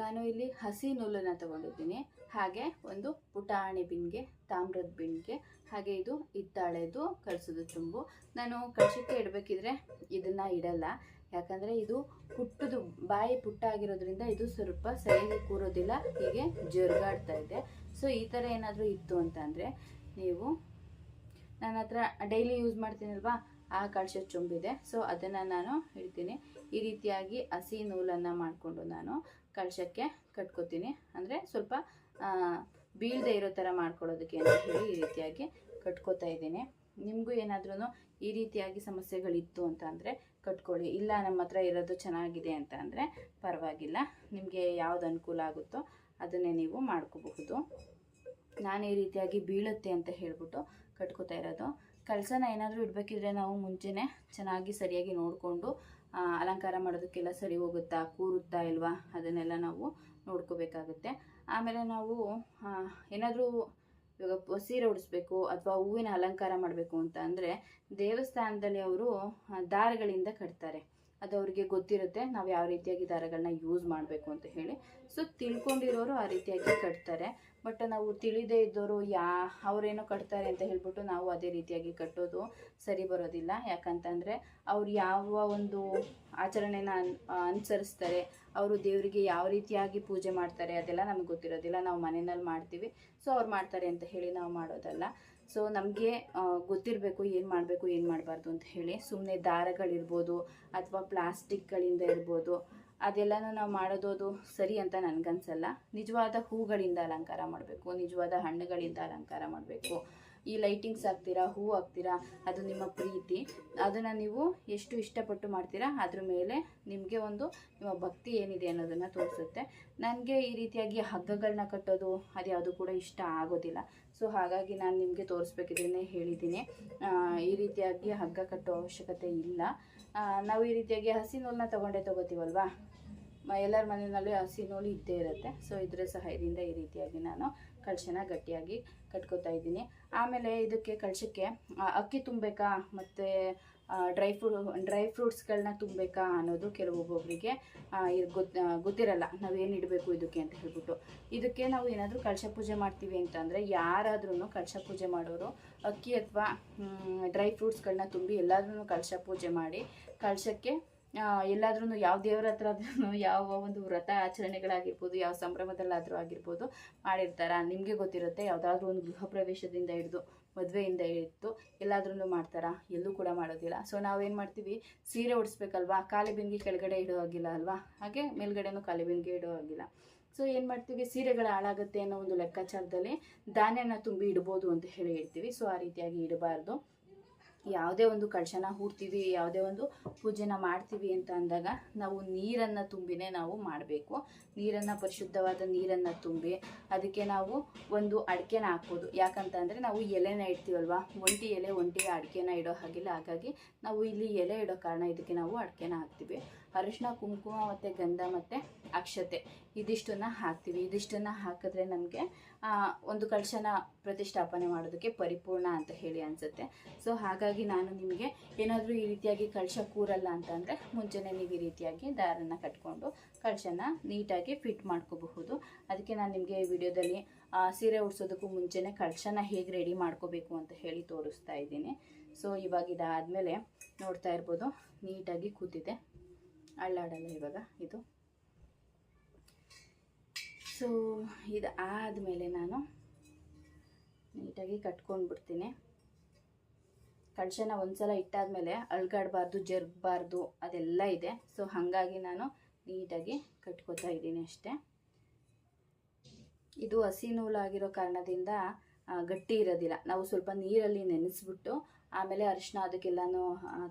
ನಾನು ಇಲ್ಲಿ ಹಸಿ ನೂಲನ್ನು ತಗೊಂಡಿದ್ದೀನಿ. ಹಾಗೆ ಒಂದು ಪುಟಾಣಿ ಬಿನ್ಗೆ, ತಾಮ್ರದ ಬಿನ್ಗೆ, ಹಾಗೆ ಇದು ಹಿತ್ತಾಳೆದು ಕಳಿಸೋದು ತುಂಬು. ನಾನು ಕಳಿಸಕ್ಕೆ ಇಡಬೇಕಿದ್ರೆ ಇದನ್ನು ಇಡಲ್ಲ. ಯಾಕಂದರೆ ಇದು ಪುಟ್ಟದು, ಬಾಯಿ ಪುಟ್ಟ ಆಗಿರೋದ್ರಿಂದ ಇದು ಸ್ವಲ್ಪ ಸರಿಯಾಗಿ ಕೂರೋದಿಲ್ಲ, ಹೀಗೆ ಜರುಗಾಡ್ತಾ ಇದೆ. ಸೊ ಈ ಥರ ಏನಾದರೂ ಇತ್ತು ಅಂತಂದರೆ ನೀವು ನನ್ನ ಹತ್ರ ಡೈಲಿ ಯೂಸ್ ಮಾಡ್ತೀನಲ್ವಾ, ಆ ಕಳಶ ಚುಂಬಿದೆ. ಸೊ ಅದನ್ನು ನಾನು ಇಡ್ತೀನಿ. ಈ ರೀತಿಯಾಗಿ ಹಸಿ ನೂಲನ್ನು ಮಾಡಿಕೊಂಡು ನಾನು ಕಳಶಕ್ಕೆ ಕಟ್ಕೋತೀನಿ. ಅಂದರೆ ಸ್ವಲ್ಪ ಬೀಳದೆ ಇರೋ ಥರ ಮಾಡ್ಕೊಳ್ಳೋದಕ್ಕೆ ಅಂತ ಹೇಳಿ ಈ ರೀತಿಯಾಗಿ ಕಟ್ಕೋತಾ ಇದ್ದೀನಿ. ನಿಮಗೂ ಏನಾದ್ರೂ ಈ ರೀತಿಯಾಗಿ ಸಮಸ್ಯೆಗಳಿತ್ತು ಅಂತ ಅಂದರೆ ಕಟ್ಕೊಳ್ಳಿ. ಇಲ್ಲ ನಮ್ಮ ಹತ್ರ ಇರೋದು ಚೆನ್ನಾಗಿದೆ ಅಂತ ಅಂದರೆ ಪರವಾಗಿಲ್ಲ. ನಿಮಗೆ ಯಾವ್ದು ಅನುಕೂಲ ಆಗುತ್ತೋ ಅದನ್ನೇ ನೀವು ಮಾಡ್ಕೋಬಹುದು. ನಾನು ಈ ರೀತಿಯಾಗಿ ಬೀಳುತ್ತೆ ಅಂತ ಹೇಳ್ಬಿಟ್ಟು ಕಟ್ಕೋತಾ ಇರೋದು. ಕಳಸನ ಏನಾದರೂ ಇಡಬೇಕಿದ್ರೆ ನಾವು ಮುಂಚೆನೇ ಚೆನ್ನಾಗಿ ಸರಿಯಾಗಿ ನೋಡಿಕೊಂಡು ಅಲಂಕಾರ ಮಾಡೋದಕ್ಕೆಲ್ಲ ಸರಿ ಹೋಗುತ್ತಾ, ಕೂರುತ್ತಾ ಇಲ್ವಾ? ಅದನ್ನೆಲ್ಲ ನಾವು ನೋಡ್ಕೋಬೇಕಾಗುತ್ತೆ. ಆಮೇಲೆ ನಾವು ಏನಾದರೂ ಇವಾಗ ಸೀರೆ ಉಡಿಸ್ಬೇಕು ಅಥವಾ ಹೂವಿನ ಅಲಂಕಾರ ಮಾಡಬೇಕು ಅಂತ ಅಂದರೆ ದೇವಸ್ಥಾನದಲ್ಲಿ ಅವರು ದಾರಗಳಿಂದ ಕಟ್ತಾರೆ. ಅದು ಅವ್ರಿಗೆ ಗೊತ್ತಿರುತ್ತೆ ನಾವು ಯಾವ ರೀತಿಯಾಗಿ ದಾರಗಳನ್ನ ಯೂಸ್ ಮಾಡಬೇಕು ಅಂತ ಹೇಳಿ. ಸೊ ತಿಳ್ಕೊಂಡಿರೋರು ಆ ರೀತಿಯಾಗಿ ಕಟ್ತಾರೆ. ಬಟ್ ನಾವು ತಿಳಿದೇ ಇದ್ದವರು ಯಾ, ಅವರೇನೋ ಕಟ್ತಾರೆ ಅಂತ ಹೇಳ್ಬಿಟ್ಟು ನಾವು ಅದೇ ರೀತಿಯಾಗಿ ಕಟ್ಟೋದು ಸರಿ ಬರೋದಿಲ್ಲ. ಯಾಕಂತಂದರೆ ಅವ್ರು ಯಾವ ಒಂದು ಆಚರಣೆನ ಅನ್- ಅನುಸರಿಸ್ತಾರೆ, ಅವರು ದೇವರಿಗೆ ಯಾವ ರೀತಿಯಾಗಿ ಪೂಜೆ ಮಾಡ್ತಾರೆ ಅದೆಲ್ಲ ನಮ್ಗೆ ಗೊತ್ತಿರೋದಿಲ್ಲ. ನಾವು ಮನೆಯಲ್ಲಿ ಮಾಡ್ತೀವಿ. ಸೊ ಅವ್ರು ಮಾಡ್ತಾರೆ ಅಂತ ಹೇಳಿ ನಾವು ಮಾಡೋದಲ್ಲ. ಸೊ ನಮಗೆ ಗೊತ್ತಿರಬೇಕು ಏನು ಮಾಡಬೇಕು, ಏನು ಮಾಡಬಾರ್ದು ಅಂತ ಹೇಳಿ. ಸುಮ್ಮನೆ ದಾರಗಳಿರ್ಬೋದು ಅಥವಾ ಪ್ಲಾಸ್ಟಿಕ್ಗಳಿಂದ ಇರ್ಬೋದು. ಅದೆಲ್ಲನೂ ನಾವು ಮಾಡೋದು ಅದು ಸರಿ ಅಂತ ನನಗನ್ಸಲ್ಲ. ನಿಜವಾದ ಹೂಗಳಿಂದ ಅಲಂಕಾರ ಮಾಡಬೇಕು, ನಿಜವಾದ ಹಣ್ಣುಗಳಿಂದ ಅಲಂಕಾರ ಮಾಡಬೇಕು. ಈ ಲೈಟಿಂಗ್ಸ್ ಹಾಕ್ತೀರಾ, ಹೂ ಹಾಕ್ತೀರಾ, ಅದು ನಿಮ್ಮ ಪ್ರೀತಿ. ಅದನ್ನು ನೀವು ಎಷ್ಟು ಇಷ್ಟಪಟ್ಟು ಮಾಡ್ತೀರಾ, ಅದ್ರ ಮೇಲೆ ನಿಮಗೆ ಒಂದು ನಿಮ್ಮ ಭಕ್ತಿ ಏನಿದೆ ಅನ್ನೋದನ್ನು ತೋರಿಸುತ್ತೆ. ನನಗೆ ಈ ರೀತಿಯಾಗಿ ಹಗ್ಗಗಳನ್ನ ಕಟ್ಟೋದು ಅದ್ಯಾವುದು ಕೂಡ ಇಷ್ಟ ಆಗೋದಿಲ್ಲ. ಸೊ ಹಾಗಾಗಿ ನಾನು ನಿಮಗೆ ತೋರಿಸ್ಬೇಕಿದ್ರೆ ಹೇಳಿದ್ದೀನಿ. ಈ ರೀತಿಯಾಗಿ ಹಗ್ಗ ಕಟ್ಟೋ ಅವಶ್ಯಕತೆ ಇಲ್ಲ. ನಾವು ಈ ರೀತಿಯಾಗಿ ಹಸಿ ನೂಲನ್ನ ತೊಗೊಂಡೇ ತೊಗೋತೀವಲ್ವಾ? ಎಲ್ಲರ ಮನೆಯಲ್ಲಿ ಹಸಿ ನೂಲು ಇದ್ದೇ ಇರುತ್ತೆ. ಸೊ ಇದರ ಸಹಾಯದಿಂದ ಈ ರೀತಿಯಾಗಿ ನಾನು ಕಳಶನ ಗಟ್ಟಿಯಾಗಿ ಕಟ್ಕೋತಾ ಇದ್ದೀನಿ. ಆಮೇಲೆ ಇದಕ್ಕೆ ಕಳಶಕ್ಕೆ ಅಕ್ಕಿ ತುಂಬಬೇಕಾ? ಮತ್ತು ಡ್ರೈ ಫ್ರೂ ಡ್ರೈ ಫ್ರೂಟ್ಸ್ಗಳನ್ನ ತುಂಬಬೇಕಾ ಅನ್ನೋದು ಕೆಲವೊಬ್ಬೊಬ್ಬರಿಗೆ ಗೊತ್ತ ಗೊತ್ತಿರಲ್ಲ. ನಾವೇನು ಇಡಬೇಕು ಇದಕ್ಕೆ ಅಂತ ಹೇಳ್ಬಿಟ್ಟು. ಇದಕ್ಕೆ ನಾವು ಏನಾದರೂ ಕಳಶ ಪೂಜೆ ಮಾಡ್ತೀವಿ ಅಂತಂದರೆ ಯಾರಾದ್ರೂ ಕಳಶ ಪೂಜೆ ಮಾಡೋರು, ಅಕ್ಕಿ ಅಥವಾ ಡ್ರೈ ಫ್ರೂಟ್ಸ್ಗಳನ್ನ ತುಂಬಿ ಎಲ್ಲಾದ್ರೂ ಕಳಶ ಪೂಜೆ ಮಾಡಿ ಕಳಶಕ್ಕೆ ಎಲ್ಲಾದ್ರೂ ಯಾವ ದೇವರ ಹತ್ರ ಆದ್ರೂ ಯಾವ ಒಂದು ವ್ರತ ಆಚರಣೆಗಳಾಗಿರ್ಬೋದು, ಯಾವ ಸಂಭ್ರಮದಲ್ಲಾದರೂ ಆಗಿರ್ಬೋದು ಮಾಡಿರ್ತಾರ? ನಿಮಗೆ ಗೊತ್ತಿರುತ್ತೆ, ಯಾವುದಾದ್ರೂ ಒಂದು ಗೃಹ ಪ್ರವೇಶದಿಂದ ಹಿಡಿದು, ಮದುವೆಯಿಂದ ಹಿಡಿದು ಎಲ್ಲಾದ್ರೂ ಮಾಡ್ತಾರಾ? ಎಲ್ಲೂ ಕೂಡ ಮಾಡೋದಿಲ್ಲ. ಸೊ ನಾವೇನು ಮಾಡ್ತೀವಿ? ಸೀರೆ ಉಡಿಸ್ಬೇಕಲ್ವಾ? ಕಾಲಿ ಕೆಳಗಡೆ ಇಡೋ ಹಾಗಿಲ್ಲ ಅಲ್ವಾ? ಹಾಗೆ ಮೇಲ್ಗಡೆನೂ ಕಾಲಿ ಇಡೋ ಹಾಗಿಲ್ಲ. ಸೊ ಏನು ಮಾಡ್ತೀವಿ? ಸೀರೆಗಳು ಹಾಳಾಗುತ್ತೆ ಅನ್ನೋ ಒಂದು ಲೆಕ್ಕಾಚಾರದಲ್ಲಿ ಧಾನ್ಯನ ತುಂಬಿ ಇಡ್ಬೋದು ಅಂತ ಹೇಳಿ ಹೇಳ್ತೀವಿ. ಸೊ ಆ ರೀತಿಯಾಗಿ ಇಡಬಾರ್ದು. ಯಾವುದೇ ಒಂದು ಕಳಶನ ಹೂಡ್ತೀವಿ, ಯಾವುದೇ ಒಂದು ಪೂಜೆನ ಮಾಡ್ತೀವಿ ಅಂತ ಅಂದಾಗ ನಾವು ನೀರನ್ನು ತುಂಬಿನೇ ನಾವು ಮಾಡಬೇಕು. ನೀರನ್ನು, ಪರಿಶುದ್ಧವಾದ ನೀರನ್ನು ತುಂಬಿ ಅದಕ್ಕೆ ನಾವು ಒಂದು ಅಡಿಕೆನ ಹಾಕ್ಬೋದು. ಯಾಕಂತಂದರೆ ನಾವು ಎಲೆನ ಇಡ್ತೀವಲ್ವ? ಒಂಟಿ ಎಲೆ ಒಂಟಿ ಅಡಿಕೆನ ಇಡೋ ಹಾಗಿಲ್ಲ. ಹಾಗಾಗಿ ನಾವು ಇಲ್ಲಿ ಎಲೆ ಇಡೋ ಕಾರಣ ಇದಕ್ಕೆ ನಾವು ಅಡಿಕೆನ ಹಾಕ್ತೀವಿ. ಅರಿಶಿನ, ಕುಂಕುಮ ಮತ್ತು ಗಂಧ ಮತ್ತು ಅಕ್ಷತೆ. ಇದಿಷ್ಟನ್ನು ಹಾಕ್ತೀವಿ. ಇದಿಷ್ಟನ್ನು ಹಾಕಿದ್ರೆ ನಮಗೆ ಒಂದು ಕಳಶನ ಪ್ರತಿಷ್ಠಾಪನೆ ಮಾಡೋದಕ್ಕೆ ಪರಿಪೂರ್ಣ ಅಂತ ಹೇಳಿ ಅನಿಸುತ್ತೆ. ಸೊ, ಹಾಗಾಗಿ ನಾನು ನಿಮಗೆ ಏನಾದರೂ ಈ ರೀತಿಯಾಗಿ ಕಳಶ ಕೂರಲ್ಲ ಅಂತಂದರೆ ಮುಂಚೆನೇ ನೀವು ಈ ರೀತಿಯಾಗಿ ದಾರನ ಕಟ್ಕೊಂಡು ಕಳಶನ ನೀಟಾಗಿ ಫಿಟ್ ಮಾಡ್ಕೋಬಹುದು. ಅದಕ್ಕೆ ನಾನು ನಿಮಗೆ ಈ ವಿಡಿಯೋದಲ್ಲಿ ಸೀರೆ ಉಡ್ಸೋದಕ್ಕೂ ಮುಂಚೆನೇ ಕಳಶನ ಹೇಗೆ ರೆಡಿ ಮಾಡ್ಕೋಬೇಕು ಅಂತ ಹೇಳಿ ತೋರಿಸ್ತಾ ಇದ್ದೀನಿ. ಸೊ, ಇವಾಗ ಇದಾದಮೇಲೆ ನೋಡ್ತಾ ಇರ್ಬೋದು. ನೀಟಾಗಿ ಕೂತಿದೆ. ಅಳ್ಳಾಡಲ್ಲ ಇವಾಗ ಇದು. ಸೊ, ಇದು ಆದಮೇಲೆ ನಾನು ನೀಟಾಗಿ ಕಟ್ಕೊಂಡ್ಬಿಡ್ತೀನಿ. ಕಳಶನ ಒಂದ್ಸಲ ಇಟ್ಟಾದಮೇಲೆ ಅಳ್ಗಾಡಬಾರ್ದು ಜರುಗಬಾರ್ದು ಅದೆಲ್ಲ ಇದೆ. ಸೊ, ಹಾಗಾಗಿ ನಾನು ನೀಟಾಗಿ ಕಟ್ಕೋತಾ ಇದ್ದೀನಿ ಅಷ್ಟೇ. ಇದು ಹಸಿ ನೂಲಾಗಿರೋ ಕಾರಣದಿಂದ ಗಟ್ಟಿ ಇರೋದಿಲ್ಲ. ನಾವು ಸ್ವಲ್ಪ ನೀರಲ್ಲಿ ನೆನೆಸ್ಬಿಟ್ಟು ಆಮೇಲೆ ಅರಿಶಿನ ಅದಕ್ಕೆಲ್ಲನೂ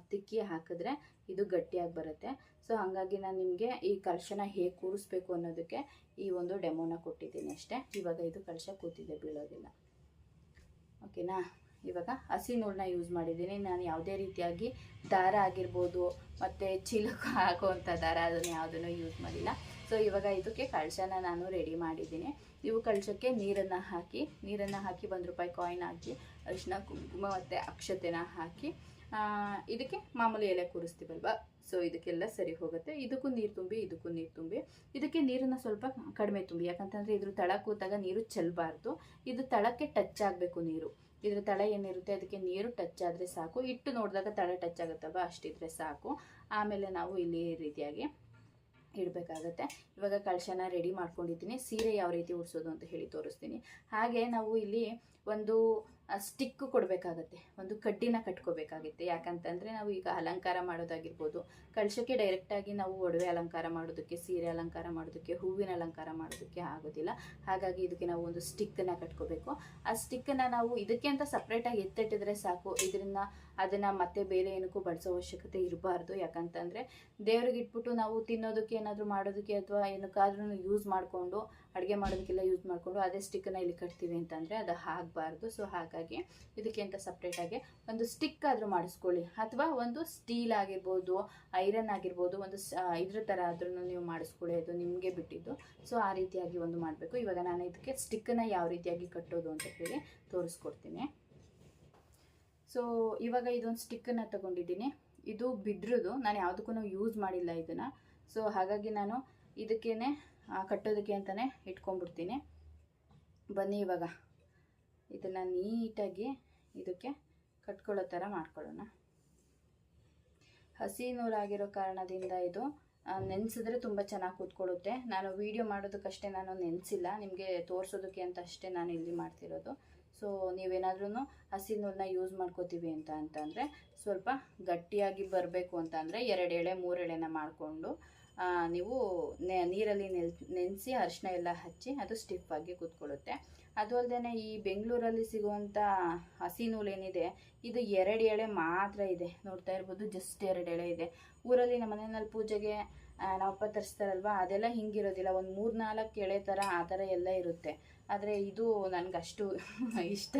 ತಿಕ್ಕಿ ಹಾಕಿದ್ರೆ ಇದು ಗಟ್ಟಿಯಾಗಿ ಬರುತ್ತೆ. ಸೊ ಹಾಗಾಗಿ ನಾನು ನಿಮಗೆ ಈ ಕಳಶನ ಹೇಗೆ ಕೂರಿಸ್ಬೇಕು ಅನ್ನೋದಕ್ಕೆ ಈ ಒಂದು ಡೆಮೋನ ಕೊಟ್ಟಿದ್ದೀನಿ ಅಷ್ಟೇ. ಇವಾಗ ಇದು ಕಳಶ ಕೂತಿದೆ, ಬೀಳೋದಿಲ್ಲ. ಓಕೆನಾ ಇವಾಗ ಹಸಿ ನೂಲನ್ನ ಯೂಸ್ ಮಾಡಿದ್ದೀನಿ. ನಾನು ಯಾವುದೇ ರೀತಿಯಾಗಿ ದಾರ ಆಗಿರ್ಬೋದು, ಮತ್ತು ಚೀಲಕ್ಕೆ ಹಾಕುವಂಥ ದಾರ ಅದನ್ನು ಯಾವುದನ್ನು ಯೂಸ್ ಮಾಡಿಲ್ಲ. ಸೊ ಇವಾಗ ಇದಕ್ಕೆ ಕಳಶನ ನಾನು ರೆಡಿ ಮಾಡಿದ್ದೀನಿ. ನೀವು ಕಳಶಕ್ಕೆ ನೀರನ್ನು ಹಾಕಿ ನೀರನ್ನು ಹಾಕಿ ಒಂದು ರೂಪಾಯಿ ಕಾಯಿನ್ ಹಾಕಿ ಅರಿಶಿನ ಕುಂಕುಮ ಮತ್ತು ಅಕ್ಷತೆನ ಹಾಕಿ ಇದಕ್ಕೆ ಮಾಮೂಲಿ ಎಲೆ ಕೂರಿಸ್ತೀವಲ್ವ? ಸೊ ಇದಕ್ಕೆಲ್ಲ ಸರಿ ಹೋಗುತ್ತೆ. ಇದಕ್ಕೂ ನೀರು ತುಂಬಿ, ಇದಕ್ಕೂ ನೀರು ತುಂಬಿ. ಇದಕ್ಕೆ ನೀರನ್ನು ಸ್ವಲ್ಪ ಕಡಿಮೆ ತುಂಬಿ. ಯಾಕಂತಂದರೆ ಇದ್ರ ತಳ ಕೂತಾಗ ನೀರು ಚೆಲ್ಲಬಾರ್ದು ಇದು ತಳಕ್ಕೆ ಟಚ್ ಆಗಬೇಕು ನೀರು. ಇದ್ರ ತಳ ಏನಿರುತ್ತೆ? ಅದಕ್ಕೆ ನೀರು ಟಚ್ ಆದರೆ ಸಾಕು. ಇಟ್ಟು ನೋಡಿದಾಗ ತಳ ಟಚ್ ಆಗುತ್ತಲ್ವ? ಅಷ್ಟಿದ್ರೆ ಸಾಕು. ಆಮೇಲೆ ನಾವು ಇಲ್ಲಿ ರೀತಿಯಾಗಿ ಇಡಬೇಕಾಗತ್ತೆ. ಇವಾಗ ಕಳಶನ ರೆಡಿ ಮಾಡ್ಕೊಂಡಿದ್ದೀನಿ. ಸೀರೆ ಯಾವ ರೀತಿ ಉಡಿಸೋದು ಅಂತ ಹೇಳಿ ತೋರಿಸ್ತೀನಿ. ಹಾಗೆ ನಾವು ಇಲ್ಲಿ ಒಂದು ಸ್ಟಿಕ್ ಕೊಡಬೇಕಾಗತ್ತೆ. ಒಂದು ಕಡ್ಡಿನ ಕಟ್ಕೋಬೇಕಾಗುತ್ತೆ. ಯಾಕಂತಂದರೆ ನಾವು ಈಗ ಅಲಂಕಾರ ಮಾಡೋದಾಗಿರ್ಬೋದು, ಕಳಶಕ್ಕೆ ಡೈರೆಕ್ಟಾಗಿ ನಾವು ಒಡವೆ ಅಲಂಕಾರ ಮಾಡೋದಕ್ಕೆ, ಸೀರೆ ಅಲಂಕಾರ ಮಾಡೋದಕ್ಕೆ, ಹೂವಿನ ಅಲಂಕಾರ ಮಾಡೋದಕ್ಕೆ ಆಗೋದಿಲ್ಲ. ಹಾಗಾಗಿ ಇದಕ್ಕೆ ನಾವು ಒಂದು ಸ್ಟಿಕ್ಕನ್ನು ಕಟ್ಕೋಬೇಕು. ಆ ಸ್ಟಿಕ್ಕನ್ನು ನಾವು ಇದಕ್ಕೆ ಅಂತ ಸಪ್ರೇಟಾಗಿ ಎತ್ತಿಟ್ಟಿದ್ರೆ ಸಾಕು. ಇದರಿಂದ ಅದನ್ನು ಮತ್ತೆ ಬೇರೆ ಏನಕ್ಕೂ ಬಳಸೋ ಅವಶ್ಯಕತೆ ಇರಬಾರ್ದು. ಯಾಕಂತಂದರೆ ದೇವ್ರಿಗೆ ಇಟ್ಬಿಟ್ಟು ನಾವು ತಿನ್ನೋದಕ್ಕೆ ಏನಾದರೂ ಮಾಡೋದಕ್ಕೆ ಅಥವಾ ಏನಕ್ಕಾದ್ರೂ ಯೂಸ್ ಮಾಡಿಕೊಂಡು ಅಡುಗೆ ಮಾಡೋದಕ್ಕೆಲ್ಲ ಯೂಸ್ ಮಾಡಿಕೊಂಡು ಅದೇ ಸ್ಟಿಕ್ಕನ್ನು ಇಲ್ಲಿ ಕಟ್ತೀವಿ ಅಂತಂದರೆ ಅದು ಆಗಬಾರ್ದು ಸೊ ಹಾಗಾಗಿ ಇದಕ್ಕೆ ಅಂತ ಸಪ್ರೇಟಾಗಿ ಒಂದು ಸ್ಟಿಕ್ ಆದರೂ ಮಾಡಿಸ್ಕೊಳ್ಳಿ. ಅಥವಾ ಒಂದು ಸ್ಟೀಲ್ ಆಗಿರ್ಬೋದು ಐರನ್ ಆಗಿರ್ಬೋದು ಒಂದು ಇದ್ರ ಥರ ಆದ್ರೂ ನೀವು ಮಾಡಿಸ್ಕೊಳ್ಳಿ. ಅದು ನಿಮಗೆ ಬಿಟ್ಟಿದ್ದು. ಸೊ ಆ ರೀತಿಯಾಗಿ ಒಂದು ಮಾಡಬೇಕು. ಇವಾಗ ನಾನು ಇದಕ್ಕೆ ಸ್ಟಿಕ್ಕನ್ನು ಯಾವ ರೀತಿಯಾಗಿ ಕಟ್ಟೋದು ಅಂತ ಹೇಳಿ ತೋರಿಸ್ಕೊಡ್ತೀನಿ. ಸೊ ಇವಾಗ ಇದೊಂದು ಸ್ಟಿಕ್ಕನ್ನು ತಗೊಂಡಿದ್ದೀನಿ. ಇದು ಬಿದ್ರದು. ನಾನು ಯಾವುದಕ್ಕೂ ಯೂಸ್ ಮಾಡಿಲ್ಲ ಇದನ್ನು. ಸೊ ಹಾಗಾಗಿ ನಾನು ಇದಕ್ಕೇನೆ ಆ, ಕಟ್ಟೋದಕ್ಕೆ ಅಂತಲೇ ಇಟ್ಕೊಂಡ್ಬಿಡ್ತೀನಿ. ಬನ್ನಿ ಇವಾಗ. ಇದನ್ನು ನೀಟಾಗಿ ಇದಕ್ಕೆ ಕಟ್ಕೊಳ್ಳೋ ಥರ ಮಾಡ್ಕೊಳ್ಳೋಣ. ಹಸಿ ನೂಲಾಗಿರೋ ಕಾರಣದಿಂದ ಇದು ನೆನೆಸಿದ್ರೆ ತುಂಬ ಚೆನ್ನಾಗಿ ಕೂತ್ಕೊಳ್ಳುತ್ತೆ. ನಾನು ವೀಡಿಯೋ ಮಾಡೋದಕ್ಕಷ್ಟೇ ನಾನು ನೆನೆಸಿಲ್ಲ. ನಿಮಗೆ ತೋರಿಸೋದಕ್ಕೆ ಅಂತ ಅಷ್ಟೇ ನಾನು ಇಲ್ಲಿ ಮಾಡ್ತಿರೋದು. ಸೊ ನೀವೇನಾದ್ರೂ ಹಸಿ ನೂಲನ್ನ ಯೂಸ್ ಮಾಡ್ಕೋತೀವಿ ಅಂತ ಅಂತಂದರೆ ಸ್ವಲ್ಪ ಗಟ್ಟಿಯಾಗಿ ಬರಬೇಕು ಅಂತಂದರೆ ಎರಡು ಎಳೆ ಮೂರು ಎಳೆನ ಮಾಡಿಕೊಂಡು ನೀವು ನೀರಲ್ಲಿ ನೆಲ್, ನೆನೆಸಿ ಅರಿಶಿನ ಎಲ್ಲ ಹಚ್ಚಿ ಅದು ಸ್ಟಿಫ್ ಆಗಿ ಕೂತ್ಕೊಳ್ಳುತ್ತೆ. ಅದು ಅಲ್ಲದೆ ಈ ಬೆಂಗಳೂರಲ್ಲಿ ಸಿಗುವಂಥ ಹಸಿ ನೂಲೇನಿದೆ ಇದು ಎರಡು ಎಳೆ ಮಾತ್ರ ಇದೆ. ನೋಡ್ತಾ ಇರ್ಬೋದು ಜಸ್ಟ್ ಎರಡು ಎಳೆ ಇದೆ. ಊರಲ್ಲಿ ನಮ್ಮ ಮನೆಯಲ್ಲಿ ಪೂಜೆಗೆ ನಾವು ನಾವಪ್ಪ ತರಿಸ್ತಾರಲ್ವ, ಅದೆಲ್ಲ ಹಿಂಗಿರೋದಿಲ್ಲ. ಒಂದು ಮೂರು ನಾಲ್ಕು ಎಳೆ ಥರ ಆ ಥರ ಎಲ್ಲ ಇರುತ್ತೆ. ಆದರೆ ಇದು ನನಗೆ ಅಷ್ಟು ಇಷ್ಟ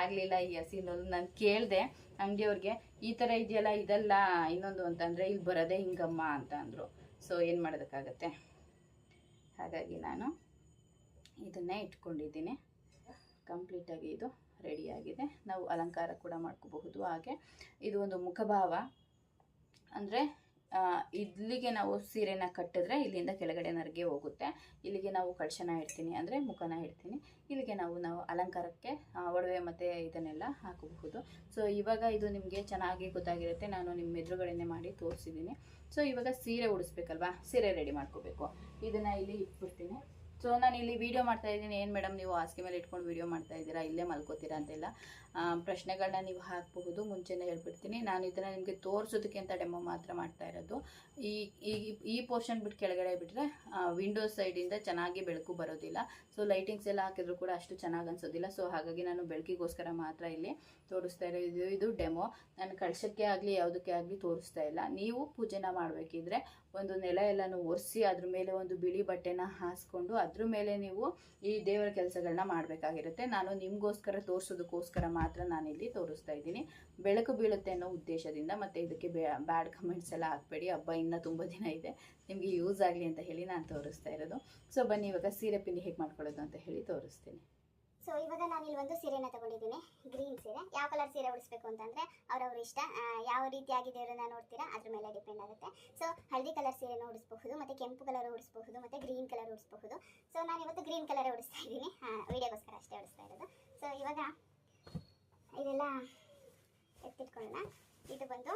ಆಗಲಿಲ್ಲ ಈ ಹಸಿ ನೂಲು. ನಾನು ಕೇಳಿದೆ ಅಂಗಡಿಯವ್ರಿಗೆ, ಈ ಥರ ಇದೆಯಲ್ಲ, ಇದಲ್ಲ ಇನ್ನೊಂದು ಅಂತಂದರೆ, ಇಲ್ಲಿ ಬರೋದೇ ಹಿಂಗಮ್ಮ ಅಂತ ಅಂದರು. ಸೊ ಏನು ಮಾಡೋದಕ್ಕಾಗತ್ತೆ? ಹಾಗಾಗಿ ನಾನು ಇದನ್ನೇ ಇಟ್ಕೊಂಡಿದ್ದೀನಿ. ಕಂಪ್ಲೀಟಾಗಿ ಇದು ರೆಡಿಯಾಗಿದೆ ನಾವು ಅಲಂಕಾರ ಕೂಡ ಮಾಡ್ಕೋಬಹುದು ಹಾಗೆ. ಇದು ಒಂದು ಮುಖಭಾವ. ಅಂದರೆ ಇಲ್ಲಿಗೆ ನಾವು ಸೀರೆನ ಕಟ್ಟಿದ್ರೆ ಇಲ್ಲಿಂದ ಕೆಳಗಡೆ ನರಿಗೆ ಹೋಗುತ್ತೆ. ಇಲ್ಲಿಗೆ ನಾವು ಕಳಶನ ಇಡ್ತೀನಿ ಅಂದರೆ ಮುಖನ ಇಡ್ತೀನಿ. ಇಲ್ಲಿಗೆ ನಾವು ನಾವು ಅಲಂಕಾರಕ್ಕೆ ಒಡವೆ ಮತ್ತು ಇದನ್ನೆಲ್ಲ ಹಾಕಬಹುದು. ಸೊ ಇವಾಗ ಇದು ನಿಮಗೆ ಚೆನ್ನಾಗಿ ಗೊತ್ತಾಗಿರುತ್ತೆ. ನಾನು ನಿಮ್ಮ ಎದುರುಗಡೆನೆ ಮಾಡಿ ತೋರಿಸಿದ್ದೀನಿ. ಸೊ ಇವಾಗ ಸೀರೆ ಉಡಿಸ್ಬೇಕಲ್ವಾ? ಸೀರೆ ರೆಡಿ ಮಾಡ್ಕೋಬೇಕು. ಇದನ್ನು ಇಲ್ಲಿ ಇಟ್ಬಿಡ್ತೀನಿ. ಸೊ ನಾನು ಇಲ್ಲಿ ವೀಡಿಯೋ ಮಾಡ್ತಾ ಇದ್ದೀನಿ. ಏನು ಮೇಡಮ್ ನೀವು ಹಾಸಿಗೆ ಮೇಲೆ ಇಟ್ಕೊಂಡು ವಿಡಿಯೋ ಮಾಡ್ತಾ ಇದ್ದೀರಾ? ಇಲ್ಲೇ ಮಲ್ಕೋತೀರಾ ಅಂತೆಲ್ಲ ಪ್ರಶ್ನೆಗಳನ್ನ ನೀವು ಹಾಕಬಹುದು. ಮುಂಚೆನೇ ಹೇಳ್ಬಿಡ್ತೀನಿ. ನಾನು ಇದನ್ನು ನಿಮಗೆ ತೋರಿಸೋದಕ್ಕೆ ಅಂತ ಡೆಮೋ ಮಾತ್ರ ಮಾಡ್ತಾ ಇರೋದು. ಈ ಈ ಪೋರ್ಷನ್ ಬಿಟ್ಟು ಕೆಳಗಡೆ ಬಿಟ್ಟರೆ ವಿಂಡೋ ಸೈಡಿಂದ ಚೆನ್ನಾಗಿ ಬೆಳಕು ಬರೋದಿಲ್ಲ. ಸೊ ಲೈಟಿಂಗ್ಸ್ ಎಲ್ಲ ಹಾಕಿದ್ರು ಕೂಡ ಅಷ್ಟು ಚೆನ್ನಾಗಿ ಅನ್ಸೋದಿಲ್ಲ. ಸೊ ಹಾಗಾಗಿ ನಾನು ಬೆಳಕಿಗೋಸ್ಕರ ಮಾತ್ರ ಇಲ್ಲಿ ತೋರಿಸ್ತಾ ಇರೋದು. ಇದು ಇದು ಡೆಮೋ ನಾನು ಕಳಶಕ್ಕೆ ಆಗಲಿ, ಯಾವುದಕ್ಕೆ ಆಗಲಿ ತೋರಿಸ್ತಾ ಇಲ್ಲ. ನೀವು ಪೂಜೆನ ಮಾಡಬೇಕಿದ್ರೆ ಒಂದು ನೆಲ ಎಲ್ಲನೂ ಒರೆಸಿ, ಅದ್ರ ಮೇಲೆ ಒಂದು ಬಿಳಿ ಬಟ್ಟೆನ ಹಾಸ್ಕೊಂಡು ಅದ್ರ ಮೇಲೆ ನೀವು ಈ ದೇವರ ಕೆಲಸಗಳನ್ನ ಮಾಡಬೇಕಾಗಿರುತ್ತೆ. ನಾನು ನಿಮಗೋಸ್ಕರ ತೋರಿಸೋದಕ್ಕೋಸ್ಕರ ಮಾತ್ರ ನಾನಿಲ್ಲಿ ತೋರಿಸ್ತಾ ಇದ್ದೀನಿ. ಬೆಳಕು ಬೀಳುತ್ತೆ ಅನ್ನೋ ಉದ್ದೇಶದಿಂದ ಮತ್ತು ಇದಕ್ಕೆ ಬ್ಯಾಡ್ ಕಮೆಂಟ್ಸ್ ಎಲ್ಲ ಹಾಕಬೇಡಿ. ಹಬ್ಬ ಇನ್ನೂ ತುಂಬ ದಿನ ಇದೆ. ನಿಮಗೆ ಯೂಸ್ ಆಗಲಿ ಅಂತ ಹೇಳಿ ನಾನು ತೋರಿಸ್ತಾ ಇರೋದು. ಸೊ ಬನ್ನಿ ಇವಾಗ ಸೀರೆ ಪಿಂಡಿ ಹೇಗೆ ಮಾಡ್ಕೊಳ್ಳೋದು ಅಂತ ಹೇಳಿ ತೋರಿಸ್ತೀನಿ. ಸೊ ಇವಾಗ ನಾನು ಇಲ್ಲಿ ಒಂದು ಸೀರೆನ ತಗೊಂಡಿದ್ದೀನಿ. ಗ್ರೀನ್ ಸೀರೆ. ಯಾವ ಕಲರ್ ಸೀರೆ ಉಡಿಸ್ಬೇಕು ಅಂತಂದರೆ ಅವ್ರವ್ರ ಇಷ್ಟ. ಯಾವ ರೀತಿಯಾಗಿದೆ ಇರೋದನ್ನ ನೋಡ್ತೀರಾ ಅದ್ರ ಮೇಲೆ ಡಿಪೆಂಡ್ ಆಗುತ್ತೆ. ಸೊ ಹಳದಿ ಕಲರ್ ಸೀರೆನ ಉಡಿಸಬಹುದು, ಮತ್ತೆ ಕೆಂಪು ಕಲರ್ ಉಡಿಸಬಹುದು, ಮತ್ತೆ ಗ್ರೀನ್ ಕಲರ್ ಉಡಿಸಬಹುದು. ಸೊ ನಾನು ಇವತ್ತು ಗ್ರೀನ್ ಕಲರ್ ಉಡಿಸ್ತಾ ಇದ್ದೀನಿ. ವೀಡಿಯೋಗೋಸ್ಕರ ಅಷ್ಟೇ ಉಡಿಸ್ತಾ ಇರೋದು. ಸೊ ಇವಾಗ ಇದೆಲ್ಲ ಎತ್ತಿಟ್ಕೊಳ್ಳೋಣ. ಇದು ಬಂದು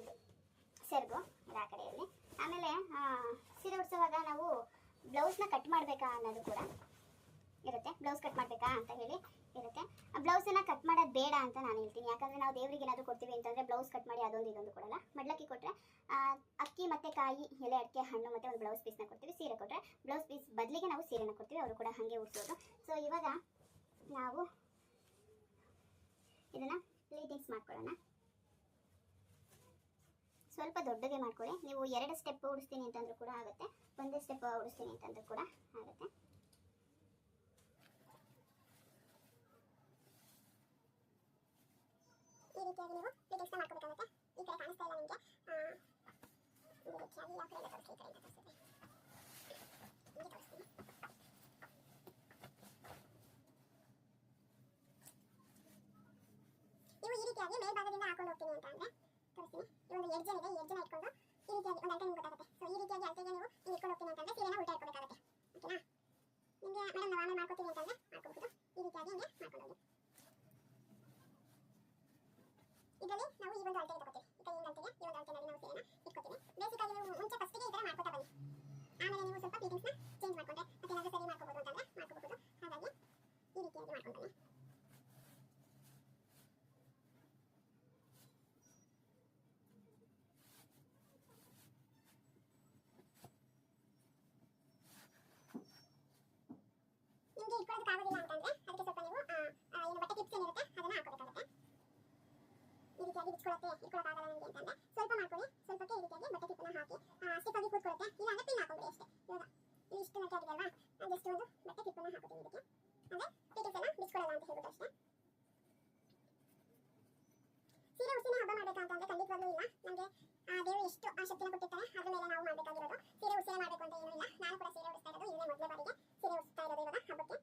ಇದು ಸೆರಗು ಇದು ಆ ಕಡೆಯಲ್ಲಿ. ಆಮೇಲೆ ಸೀರೆ ಉಡಿಸುವಾಗ ನಾವು ಬ್ಲೌಸ್ನ ಕಟ್ ಮಾಡಬೇಕಾ ಅನ್ನೋದು ಕೂಡ ಇರುತ್ತೆ. ಬ್ಲೌಸ್ ಕಟ್ ಮಾಡಬೇಕಾ ಅಂತ ಹೇಳಿ ಇರುತ್ತೆ. ಆ ಬ್ಲೌಸನ್ನು ಕಟ್ ಮಾಡೋದು ಬೇಡ ಅಂತ ನಾನು ಹೇಳ್ತೀನಿ. ಯಾಕಂದರೆ ನಾವು ದೇವರಿಗೆ ಏನಾದರೂ ಕೊಡ್ತೀವಿ ಅಂತಂದರೆ ಬ್ಲೌಸ್ ಕಟ್ ಮಾಡಿ ಅದೊಂದು ಇದೊಂದು ಕೊಡಲ್ಲ. ಮಡ್ಲಕ್ಕಿ ಕೊಟ್ಟರೆ ಅಕ್ಕಿ ಮತ್ತು ಕಾಯಿ, ಎಲೆ, ಅಡಿಕೆ, ಹಣ್ಣು ಮತ್ತು ಒಂದು ಬ್ಲೌಸ್ ಪೀಸ್ನ ಕೊಡ್ತೀವಿ. ಸೀರೆ ಕೊಟ್ಟರೆ ಬ್ಲೌಸ್ ಪೀಸ್ ಬದಲಿಗೆ ನಾವು ಸೀರೆನ ಕೊಡ್ತೀವಿ. ಅವರು ಕೂಡ ಹಾಗೆ ಉಡ್ಸೋದು ಸೊ ಇವಾಗ ನಾವು ಇದನ್ನು ಪ್ಲೀಟಿಂಗ್ಸ್ ಮಾಡ್ಕೊಳ್ಳೋಣ. ಸ್ವಲ್ಪ ದೊಡ್ಡಗೆ ಮಾಡ್ಕೊಳ್ಳಿ. ನೀವು ಎರಡು ಸ್ಟೆಪ್ ಉಡಿಸ್ತೀನಿ ಅಂತಂದ್ರೂ ಕೂಡ ಆಗುತ್ತೆ. ಒಂದೇ ಸ್ಟೆಪ್ ಉಡಿಸ್ತೀನಿ ಅಂತಂದ್ರೂ ಕೂಡ ಆಗುತ್ತೆ. ರೀತಿಯಾಗಿ ನೀವು ಪ್ಲೀಟಿಂಗ್ಸ್ನ ಮಾಡ್ಕೋಬೇಕಾಗುತ್ತೆ ಈ ಕಡೆ ಕಾಣಿಸ್ತಾ ಇಲ್ಲ ನಿಮಗೆ. ಈ ರೀತಿಯಾಗಿ ಯಾವ ಕಡೆಯಿಂದ ತೋರಿಸಿ, ಈ ಕಡೆಯಿಂದ ತೋರಿಸಿದ್ರೆ. ಹೀಗೆ ನೀವು ಈ ರೀತಿಯಾಗಿ ಮೇಲ್ಭಾಗದಿಂದ ಹಾಕೊಂಡು ಹೋಗ್ತೀನಿ ಅಂತ ಅಂದರೆ, ತೋರಿಸ್ತೀನಿ. ಈ ಒಂದು ಎಡ್ಜ್ ಇದೆ ಎಡ್ಜನ್ನ ಇಟ್ಕೊಂಡು ಈ ರೀತಿಯಾಗಿ ಒಂದು ಅಳತೆ ನಿಮ್ಗೆ ಗೊತ್ತಾಗುತ್ತೆ ಸೊ ಈ ರೀತಿಯಾಗಿ ಅಳತೆಗೆ ನೀವು ಇಲ್ಲಿ ಇಟ್ಕೊಂಡು ಹೋಗ್ತೀನಿ ಅಂತಂದ್ರೆ ಸೀರೆನ ಉಲ್ಟಾ ಇಟ್ಕೋಬೇಕಾಗುತ್ತೆ. ಓಕೆನಾ ನಿಮಗೆ ಮೇಡಮ್ ನಾವು ಆಮೇಲೆ ಮಾಡ್ಕೋತೀವಿ ಅಂತಂದ್ರೆ ಮಾಡ್ಕೋಬಹುದು ಈ ರೀತಿಯಾಗಿ ಹಿಂಗೆ ಮಾಡ್ಕೊಂಡು ಹೋಗಿ. ಇದರಲ್ಲಿ ನಾವು ಈ ಒಂದು ಅಳತೆಗೆ ತಗೋತೀವಿ. ಈ ಕೈಯಿಂದ ಅಳತೆಗೆ ಈ ಒಂದು ಅಳತೆನಲ್ಲಿ ನಾವು ಸೀರೆನ ಇಟ್ಕೋತೀವಿ. ಬೇಸಿಕ್ ಆಗಿ ನೀವು ಮುಂಚೆ ಫಸ್ಟಿಗೆ ಈ ಥರ ಮಾಡ್ಕೊತಾ ಬನ್ನಿ. ಆಮೇಲೆ ನೀವು ಸ್ವಲ್ಪ ಫಿಟ್ಟಿಂಗ್ಸ್ನ ಚೇಂಜ್ ಮಾಡ್ಕೊಂಡ್ರೆ ಮತ್ತೇನಾದ್ರೂ ಸರಿ ಮಾಡ್ಕೋಬಹುದು ಅಂತಂದ್ರೆ ಮಾಡ್ಕೋಬಹುದು. ಹಾಗಾಗಿ ಈ ರೀತಿಯಾಗಿ ಮಾಡ್ಕೊಂಡು ಬನ್ನಿ. ನಿಮಗೆ ಇಟ್ಕೊಳ್ಳೋದಕ್ಕೆ ಆಗೋದಿಲ್ಲ ಅಂತಂದ್ರೆ ಅದಕ್ಕೆ ಸ್ವಲ್ಪ ನೀವು ಆ, ಆ, ಏನು ಬಟ್ಟೆ ಟಿಪ್ಸ್ ಏನಿರುತ್ತೆ ಅದನ್ನ ಹಾಕೋಬೇಕಾಗುತ್ತೆ ಈ ರೀತಿಯಾಗಿ ಬಿಚ್ಕೊಳ್ಳುತ್ತೆ ಇಟ್ಕೊಳ್ಳೋಕ್ಕಾಗಲ್ಲ ನನಗೆ ಅಂತಂದ್ರೆ ಸ್ವಲ್ಪ ಮಾಡ್ಕೊಳ್ಳಿ ಸ್ವಲ್ಪಕ್ಕೆ ಈ ರೀತಿಯಾಗಿ ಬಟ್ಟೆ ಟಿಪ್ಪನ್ನ ಹಾಕಿ ಸ್ಟಿಫ್ ಆಗಿ ಕೂತ್ಕೊಳ್ಳುತ್ತೆ ಇಲ್ಲ ಅಂದ್ರೆ ಪಿನ್ ಹಾಕೊಂಡ್ರಿ ಅಷ್ಟೇ ಇವಾಗ ಇಲ್ಲಿ ಇಷ್ಟು ನಕ್ಕೆ ಆಗಿದೆ ಅಲ್ವಾ ಜಸ್ಟ್ ಒಂದು ಬಟ್ಟೆ ಟಿಪ್ಪನ್ನ ಹಾಕೋತೀನಿ ಇದಕ್ಕೆ ಅಂದ್ರೆ ಫಿಟ್ಟಿಂಗ್ಸ್ ಎಲ್ಲ ಬಿಚ್ಕೊಳ್ಳಲ್ಲ ಅಂತ ಹೇಳ್ಬಿಟ್ಟು ಅಷ್ಟೇ ಸೀರೆ ಉಸಿನ ಹಬ್ಬ ಮಾಡ್ಬೇಕಂತಂದ್ರೆ ಖಂಡಿತವಾಗ್ಲೂ ಇಲ್ಲ ನಮಗೆ ದೇವರು ಎಷ್ಟು ಆ ಶಕ್ತಿನ ಕೊಟ್ಟಿರ್ತಾರೆ ಅದ್ರ ಮೇಲೆ ನಾವು ಮಾಡ್ಬೇಕಾಗಿರೋದು ಸೀರೆ ಉಸಿನ ಮಾಡಬೇಕು ಅಂತ ಏನೂ ಇಲ್ಲ ನಾನು ಕೂಡ ಸೀರೆ ಉಡಿಸ್ತಾ ಇರೋದು ಇದನ್ನೇ ಮೊದಲೇ ಬಾರಿಗೆ ಸೀರೆ ಉಡಿಸ್ತಾ ಇರೋದು ಇವಾಗ ಹಬ್ಬಕ್ಕೆ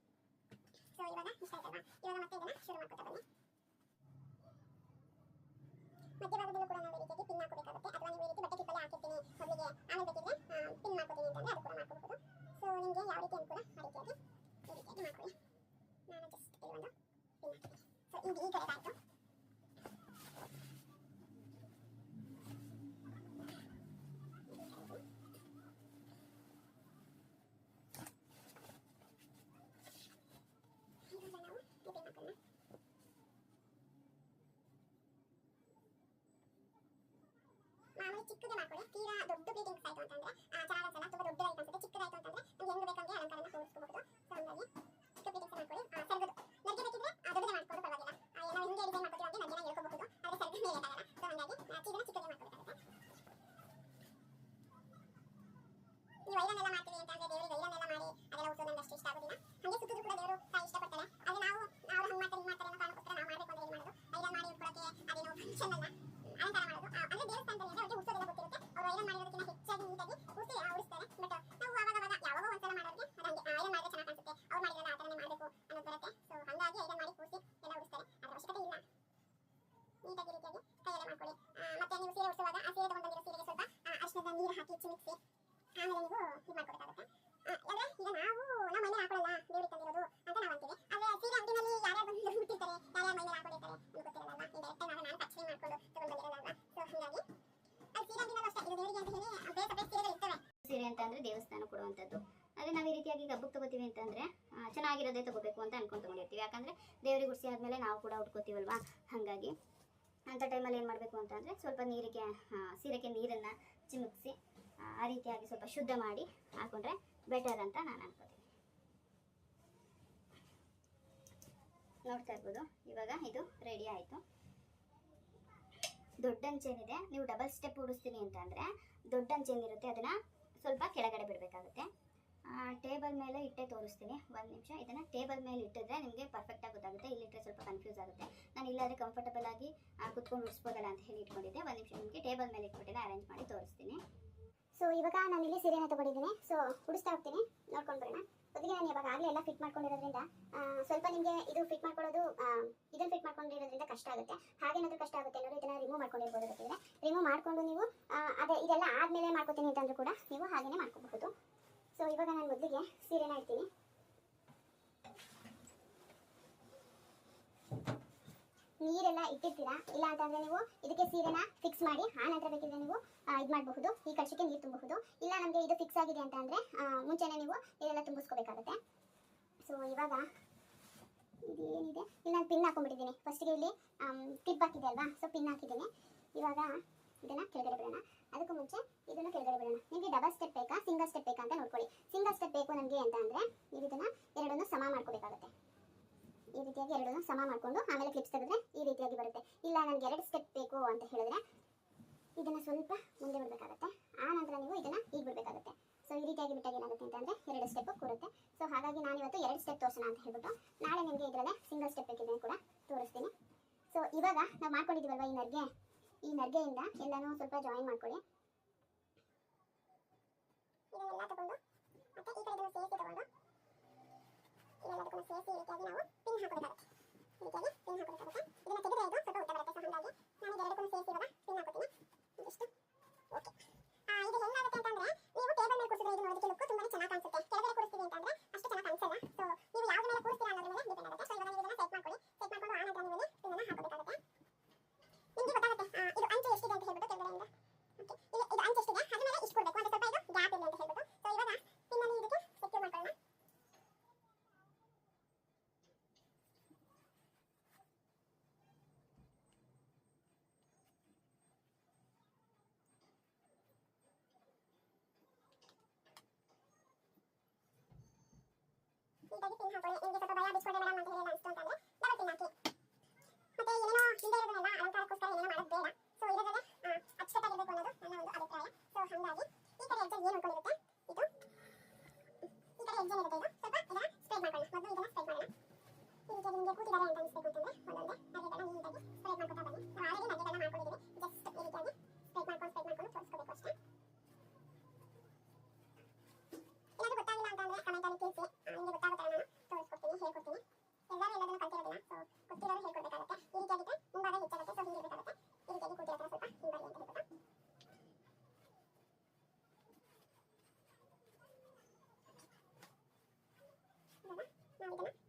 ಸೊ ಇವಾಗ ಇಷ್ಟ ಆಯ್ತಲ್ವಾ ಇವಾಗ ಮತ್ತೆ ಇದನ್ನ ಶುರು ಮಾಡ್ಕೊತಾ ಬನ್ನಿ ಮಧ್ಯಭಾಗದಲ್ಲೂ ಕೂಡ ನಾವು ಈ ರೀತಿಯಾಗಿ ಪಿನ್ ಹಾಕೋಬೇಕಾಗುತ್ತೆ ಅಥವಾ ನೀವು ಈ ರೀತಿ ಬಟ್ಟೆ ಟಿಪ್ಪಲ್ಲಿ ಹಾಕಿರ್ತೀನಿ ಮೊದಲಿಗೆ ಆಮೇಲೆ ಬೇಕಿದ್ರೆ ಪಿನ್ ಮಾಡ್ಕೋತೀನಿ ಅಂತಂದ್ರೆ ಅದು ಕೂಡ ಮಾಡ್ಕೋಬಹುದು ಸೊ ನಿಮಗೆ ಯಾವ ರೀತಿ ಅನುಕೂಲ ಆ ರೀತಿಯಾಗಿ ಈ ರೀತಿಯಾಗಿ ಮಾಡ್ಕೊಳ್ಳಿ ನಾನು ಜಸ್ಟ್ ಇಲ್ಲಿ ಒಂದು ಪಿನ್ ಹಾಕ್ತೀನಿ ಸೊ ಈಗ ಈ ಕಡೆ ಆಯಿತು ಇವಾಗ ನಾವು ಈ ಪಿನ್ ಹಾಕೋಣ ಮಾಮೂಲಿ ಚಿಕ್ಕದು ಮಾಡ್ಕೊಳ್ಳಿ ತೀರಾ ದೊಡ್ಡ ಬೀಟಿಂಗ್ಸ್ ಆಯ್ತು ಅಂತಂದ್ರೆ ಆ, ಚೆನ್ನಾಗಿ ಅನ್ಸಲ್ಲ ತುಂಬಾ ದೊಡ್ಡದಾಯ್ತು ಅನ್ಸುತ್ತೆ ಚಿಕ್ಕದಾಯ್ತು ಅಂತಂದ್ರೆ ನಮ್ಗೆ ಹೆಂಗ್ ಬೇಕಂಗೆ ಅಲಂಕಾರನ ಕೂರಿಸ್ಕೋಬಹುದು. ಸೊ ಹಂಗಾಗಿ ಚಿಕ್ಕ ಬೀಟಿಂಗ್ಸ್ ಮಾಡ್ಕೊಳ್ಳಿ ಆ, ಸರ್ಗದು. ನರ್ಗೆ ಬೇಕಿದ್ರೆ ದೊಡ್ಡದೇ ಮಾಡ್ಕೊಂಡು ಪರವಾಗಿಲ್ಲ. ಏನೋ ಹಿಂಗೆ ಡಿಸೈನ್ ಮಾಡ್ಕೊತೀವಿ ಅಂದ್ರೆ ನರ್ಗೆನ ಹೇಳ್ಕೋಬಹುದು. ಆದ್ರೆ ಸರ್ಗ ಮೇಲೆ ಸೊ ಹಂಗಾಗಿ ಇದನ್ನ ಚಿಕ್ಕದೇ ಮಾಡ್ಕೊಬೇಕಾಗುತ್ತೆ. ನೀವು ಐರನ್ ಎಲ್ಲ ಮಾಡ್ತೀವಿ ಅಂತಂದ್ರೆ ದೇವರಿಗೆ ಐರನ್ ಎಲ್ಲ ಮಾಡಿ ಅದೆಲ್ಲ ಉಸು ನಂಗೆ ಅಷ್ಟು ಇಷ್ಟ ಆಗೋದಿಲ್ಲ. ಹಂಗೆ ಸುತ್ತಿದ್ರು ಕೂಡ ದೇವರು ತಾಯಿ ಇಷ್ಟಪಡ್ತಾರೆ. ಆದ್ರೆ ನಾವು ಅವ್ರು ಹಂಗೆ ಮಾಡ್ತಾರೆ ಹಿಂಗೆ ಮಾಡ್ತಾರೆ ಅನ್ನೋ ಕಾರಣಕ್ಕೋಸ್ಕರ ನಾವು ಮಾಡ್ಬೇಕು ಅಂದ್ರೆ ಏನು ಮಾಡೋದು. ಐರನ್ ಮಾಡಿ ಉಟ್ಕೊಳ್ಳೋಕೆ ಅದೇನೋ ಫಂಕ್ಷನ್ ಅಲ್ಲ ಅಲಂಕಾರ ಮಾಡೋದು. ಅಂದ್ರೆ ದೇವಸ್ಥಾನದಲ್ಲಿ ಅಂದ್ರೆ ಅವ್ರಿಗೆ ಐರನ್ ಹೆಚ್ಚಾಗಿ ನೀಟಾಗಿ ಉಡ್ಸಿ ಆ, ಉಡಿಸ್ತಾರೆ ಬಟ್ ನಾವು ಅವಾಗ ಅವಾಗ ಯಾವಾಗೋ ಒಂದ್ಸಲ ಮಾಡೋರಿಗೆ ಅದು ಹಂಗೆ ಐರನ್ ಚೆನ್ನಾಗಿ ಕಾಣಿಸುತ್ತೆ. ಅವ್ರು ಮಾಡಿರಲ್ಲ ಆ ಮಾಡಬೇಕು ಅನ್ನೋದು ಬರುತ್ತೆ. ಸೊ ಹಂಗಾಗಿ ಐರನ್ ಮಾಡಿ ಕೂಸಿ ಎಲ್ಲ ಉಡಿಸ್ತಾರೆ ಅದ್ರ ಇಲ್ಲ ನೀಟಾಗಿ ರೀತಿಯಾಗಿ ಮಾಡ್ಕೊಳ್ಳಿ. ಮತ್ತೆ ನೀವು ಸೀರೆ ಉಡಿಸುವಾಗ ಆ ಸೀರೆ ತಗೊಂಡು ಬಂದಿರೋ ಸೀರೆಗೆ ಸ್ವಲ್ಪ ಅರ್ಶದ ನೀರು ಹಾಕಿ ಚಿಮಿಕ್ಸಿ. ಆಮೇಲೆ ನೀವು ಇದು ಮಾಡ್ಕೊಬೇಕಾಗುತ್ತೆ ಅಂದ್ರೆ ಈಗ ನಾವು ನಮ್ಮ ಮನೆ ಹಾಕೊಳ್ಳಲ್ಲ ದೇವ್ರಿಗೆ ತಂದಿರೋದು ಅಂತ ನಾವು ಅಂತೀವಿ ಆದ್ರೆ ಸೀರೆ ಅಂಗಡಿನಲ್ಲಿ ಯಾರ್ಯಾರು ಬಂದು ಹುಟ್ಟಿರ್ತಾರೆ ಯಾರ್ಯಾರು ಮನೆ ಹಾಕೊಂಡಿರ್ತಾರೆ ನಮ್ಗೆ ಗೊತ್ತಿರಲ್ಲ ಡೈರೆಕ್ಟ್ ನಾನು ನಾನು ಪರ್ಚೇಸ್ ಮಾಡ್ಕೊಂಡು ತಗೊಂಡು ಬಂದಿರೋದಲ್ವಾ ಸೊ ಹಂಗಾಗಿ ಅದು ಸೀರೆ ಅಂಗಡಿನಲ್ಲಿ ಅಷ್ಟೇ ಇದು ದೇವರಿಗೆ ಅಂತ ಹೇಳಿ ಬೇರೆ ಸಪರೇಟ್ ಸೀರೆಗಳು ಇರ್ತವೆ ಸೀರೆ ಅಂತ ಅಂದ್ರೆ ದೇವಸ್ಥಾನ ಕೊಡುವಂಥದ್ದು ಅದೇ ನಾವು ಈ ರೀತಿಯಾಗಿ ಹಬ್ಬಕ್ಕೆ ತಗೋತೀವಿ ಅಂತಂದ್ರೆ ಆ, ಚೆನ್ನಾಗಿರೋದೇ ತಗೋಬೇಕು ಅಂತ ಅನ್ಕೊಂಡು ತಗೊಂಡಿರ್ತೀವಿ. ಯಾಕಂದ್ರೆ ದೇವ್ರಿಗೆ ಗುಡಿಸಿ ಆದ್ಮೇಲೆ ನಾವು ಕೂಡ ಉಟ್ಕೋತೀವಲ್ವಾ? ಹಾಗಾಗಿ ಅಂಥ ಟೈಮಲ್ಲಿ ಏನು ಮಾಡಬೇಕು ಅಂತಂದರೆ ಸ್ವಲ್ಪ ನೀರಿಗೆ ಸೀರೆಗೆ ನೀರನ್ನು ಚಿಮುಕ್ಸಿ ಆ, ಆ ರೀತಿಯಾಗಿ ಸ್ವಲ್ಪ ಶುದ್ಧ ಮಾಡಿ ಹಾಕೊಂಡ್ರೆ ಬೆಟರ್ ಅಂತ ನಾನು ಅನ್ಕೋತೀನಿ. ನೋಡ್ತಾ ಇರ್ಬೋದು ಇವಾಗ ಇದು ರೆಡಿ ಆಯಿತು. ದೊಡ್ಡ ಅಂಚೇನಿದೆ ನೀವು ಡಬಲ್ ಸ್ಟೆಪ್ ಉಡಿಸ್ತೀನಿ ಅಂತ ಅಂದರೆ ದೊಡ್ಡ ಅಂಚೇನಿರುತ್ತೆ ಅದನ್ನು ಸ್ವಲ್ಪ ಕೆಳಗಡೆ ಬಿಡಬೇಕಾಗುತ್ತೆ. ಟೇಬಲ್ ಮೇಲೆ ಇಟ್ಟೆ ತೋರಿಸ್ತೀನಿ. ಒಂದು ನಿಮಿಷ. ಇದನ್ನು ಟೇಬಲ್ ಮೇಲೆ ಇಟ್ಟಿದ್ರೆ ನಿಮಗೆ ಪರ್ಫೆಕ್ಟಾಗಿ ಗೊತ್ತಾಗುತ್ತೆ. ಇಲ್ಲಿಟ್ಟರೆ ಸ್ವಲ್ಪ ಕನ್ಫ್ಯೂಸ್ ಆಗುತ್ತೆ. ನಾನು ಇಲ್ಲಾದರೆ ಕಂಫರ್ಟಬಲ್ ಆಗಿ ಕುತ್ಕೊಂಡು ಉಡಿಸ್ಬೋದಲ್ಲ ಅಂತ ಹೇಳಿ ಇಟ್ಕೊಂಡಿದ್ದೆ. ಒಂದು ನಿಮಿಷ ನಿಮಗೆ ಟೇಬಲ್ ಮೇಲೆ ಇಟ್ಬಿಟ್ಟಿದ್ದೆ ಅರೇಂಜ್ ಮಾಡಿ ತೋರಿಸ್ತೀನಿ. ಸೊ ಇವಾಗ ನಾನು ಇಲ್ಲಿ ಸೀರೆನ ತಗೊಂಡಿದ್ದೀನಿ. ಸೊ ಉಡಿಸ್ತಾ ಹೋಗ್ತೀನಿ. ನೋಡ್ಕೊಂಡು ಬರೋಣ. ಅದಕ್ಕೆ ನಾನು ಇವಾಗ ಆಗಲೇ ಎಲ್ಲ ಫಿಟ್ ಮಾಡ್ಕೊಂಡಿರೋದ್ರಿಂದ ಸ್ವಲ್ಪ ನಿಮಗೆ ಇದು ಫಿಟ್ ಮಾಡ್ಕೊಳ್ಳೋದು ಇದನ್ನು ಫಿಟ್ ಮಾಡ್ಕೊಂಡಿರೋದ್ರಿಂದ ಕಷ್ಟ ಆಗುತ್ತೆ. ಹಾಗೇನಾದರೂ ಕಷ್ಟ ಆಗುತ್ತೆ ಅನ್ನೋದು ಇದನ್ನ ರಿಮೂವ್ ಮಾಡ್ಕೊಂಡಿರ್ಬೋದು ಬೇಕಿದ್ರೆ ರಿಮೂವ್ ಮಾಡ್ಕೊಂಡು ನೀವು ಅದೇ ಇದೆಲ್ಲ ಆದಮೇಲೆ ಮಾಡ್ಕೋತೀನಿ ಅಂತಂದ್ರೂ ಕೂಡ ನೀವು ಹಾಗೇನೆ ಮಾಡ್ಕೋಬಹುದು. ಸೊ ಇವಾಗ ನಾನು ಮೊದಲಿಗೆ ಸೀರೆನ ಇಡ್ತೀನಿ. ನೀರೆಲ್ಲ ಇಟ್ಟಿರ್ತೀರಾ? ಇಲ್ಲ ಅಂತಂದ್ರೆ ನೀವು ಇದಕ್ಕೆ ಸೀರೆನ ಫಿಕ್ಸ್ ಮಾಡಿ, ಆ ನಂತರ ಬೇಕಿದ್ರೆ ನೀವು ಇದು ಮಾಡಬಹುದು. ಈ ಕಳಶಕ್ಕೆ ನೀರು ತುಂಬಬಹುದು. ಇಲ್ಲ ನಮಗೆ ಇದು ಫಿಕ್ಸ್ ಆಗಿದೆ ಅಂತ ಅಂದ್ರೆ ಮುಂಚೆನೆ ನೀವು ನೀರೆಲ್ಲ ತುಂಬಿಸ್ಕೋಬೇಕಾಗುತ್ತೆ. ಸೊ ಇವಾಗ ಇದೇನಿದೆ? ಇಲ್ಲಿ ನಾನು ಪಿನ್ ಹಾಕೊಂಡ್ಬಿಟ್ಟಿದ್ದೀನಿ. ಫಸ್ಟಿಗೆ ಇಲ್ಲಿ ಕ್ಲಿಪ್ ಹಾಕಿದೆ ಅಲ್ವಾ? ಸೊ ಪಿನ್ ಹಾಕಿದ್ದೀನಿ. ಇವಾಗ ಇದನ್ನ ಕೆಳಗಡೆ ಬಿಡೋಣ. ಅದಕ್ಕೆ ಮುಂಚೆ ಇದನ್ನು ಕೆಳಗಡೆ ಬಿಡೋಣ. ನಿಮಗೆ ಡಬಲ್ ಸ್ಟೆಪ್ ಬೇಕಾ ಸಿಂಗಲ್ ಸ್ಟೆಪ್ ಬೇಕಾ ಅಂತ ನೋಡ್ಕೊಳ್ಳಿ. ಸಿಂಗಲ್ ಸ್ಟೆಪ್ ಬೇಕು ನಮಗೆ ಅಂತ ಅಂದ್ರೆ ನೀವು ಇದನ್ನ ಎರಡನ್ನೂ ಸಮ ಮಾಡ್ಕೋಬೇಕಾಗುತ್ತೆ. ಈ ರೀತಿಯಾಗಿ ಎರಡನ್ನೂ ಸಮ ಮಾಡ್ಕೊಂಡು ಆಮೇಲೆ ಕ್ಲಿಪ್ಸ್ ತೆಗೆದ್ರೆ ಈ ರೀತಿಯಾಗಿ ಬರುತ್ತೆ. ಇಲ್ಲ, ನನಗೆ ಎರಡು ಸ್ಟೆಪ್ ಬೇಕು ಅಂತ ಹೇಳಿದ್ರೆ ಇದನ್ನ ಸ್ವಲ್ಪ ಮುಂದೆ ಬಿಡಬೇಕಾಗುತ್ತೆ. ಆ ನಂತರ ನೀವು ಇದನ್ನ ಈಗ ಬಿಡಬೇಕಾಗುತ್ತೆ. ಸೊ ಈ ರೀತಿಯಾಗಿ ಬಿಟ್ಟಾಗ ಏನಾಗುತ್ತೆ ಅಂತಂದ್ರೆ ಎರಡು ಸ್ಟೆಪ್ ಕೂರುತ್ತೆ. ಸೊ ಹಾಗಾಗಿ ನಾನು ಇವತ್ತು ಎರಡು ಸ್ಟೆಪ್ ತೋರಿಸೋಣ ಅಂತ ಹೇಳ್ಬಿಟ್ಟು ನಾಳೆ ನಿಮಗೆ ಇದರಲ್ಲೇ ಸಿಂಗಲ್ ಸ್ಟೆಪ್ ಬೇಕಿದ್ರೆ ಕೂಡ ತೋರಿಸ್ತೀನಿ. ಸೊ ಇವಾಗ ನಾವು ಮಾಡ್ಕೊಂಡಿದ್ದೀವಲ್ವ ಈ ನರ್ಗೆ ಈ ನರ್ಗೆಯಿಂದ ಎಲ್ಲಾನು ಸ್ವಲ್ಪ ಜಾಯಿನ್ ಮಾಡ್ಕೊಳ್ಳಿ. ಇದನ್ನೆಲ್ಲ ತಗೊಂಡು, ಮತ್ತೆ ಈ ಕಡೆ ಸೇರಿಸಿ ತಗೊಂಡು ಇವೆಲ್ಲದಕ್ಕೂ ಸೇರಿಸಿ ರೀತಿಯಾಗಿ ನಾವು ಪಿನ್ ಹಾಕೋಬೇಕಾಗುತ್ತೆ. ಪಿನ್ ಹಾಕೋಬೇಕಾಗುತ್ತೆ. ಇದನ್ನ ಸ್ವಲ್ಪ ಉದ್ದ ಬರುತ್ತೆ. ಸೊ ಹಾಗಾಗಿ ನಾನು ಪಿನ್ ಹಾಕೋತೀನಿ. ಓಕೆ ಇದು ಅಂತಂದ್ರೆ, ನೀವು ಟೇಬಲ್ ಮೇಲೆ ಕೂರಿಸಿದ್ರೆ ಇದು ನೋಡೋದಕ್ಕೆ ಲುಕ್ ತುಂಬಾ ಚೆನ್ನಾಗಿ ಕಾಣಿಸುತ್ತೆ. ಕೆಳಗಡೆ ಕೂರಿಸ್ತೀವಿ ಅಂತಂದ್ರೆ ಅಷ್ಟು ಚೆನ್ನಾಗಿ ಕಾಣಿಸಲ್ಲ. ಸೊ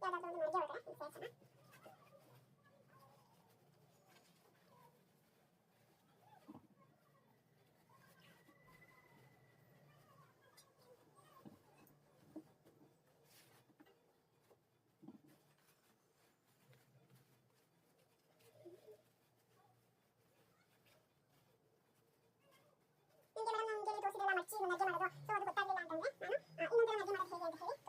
얘기하다 보면 5개월 그래? 있어야 되나? 인게 말한 게 도시들라 맞지 문화게 말해도 소화도 못 따질라 한던데 나는 아 이놈들아 나게 말해 해야 돼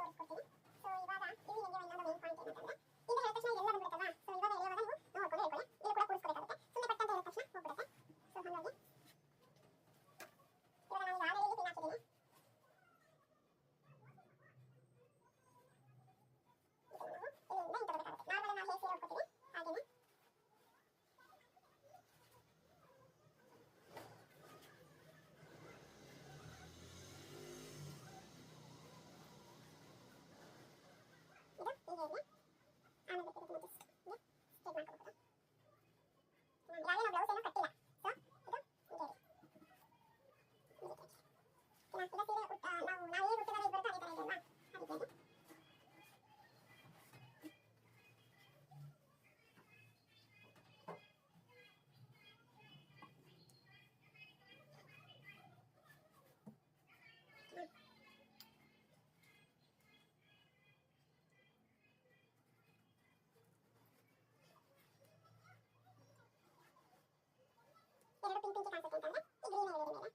ಎರಡು ಪಿಂಕ್ ಪಿಂಕ್ ಕಾಣಿಸುತ್ತೆ ಅಂತಂದ್ರೆ ಈ ಗ್ರೀನ್ ಎಳೆಯೋದು ಮೇಲೆ